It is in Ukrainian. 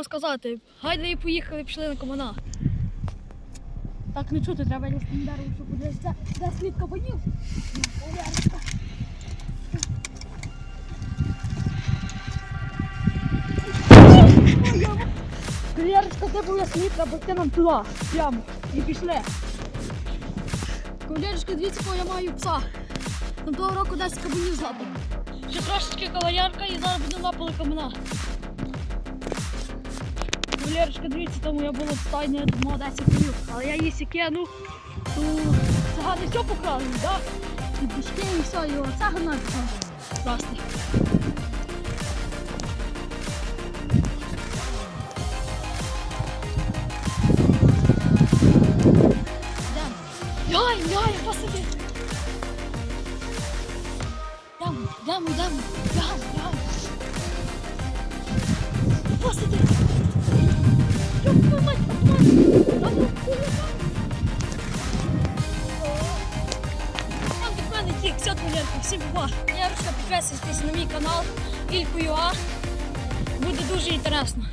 вам сказати? Гайде і поїхали, пішли на комана. Так не чути, треба лізти на дерево, щоб подивитися, де слід кабанів. Кавалерочка, де був я слід, треба йти нам туди, прямо. І пішли. Кавалерочка, дивіться, кого я маю пса. Там того року 10 кабанів злапав. Ще трошечки кавалерка і зараз будемо лапали камена. Кавалерочка, дивіться, тому я була в стайні, мав 10 кабанів. Але я її сікену, то цигани все покрали, так? І бішки, і все, і оце гана. Йдемо. Яй, яй, посиди. Йдемо, йдемо, йдемо. Йдемо, йдемо. Посиди. Все, Толєнко, всім бува. Я ручка підписуйтесь на мій канал Ілько.ua. Буде дуже інтересно.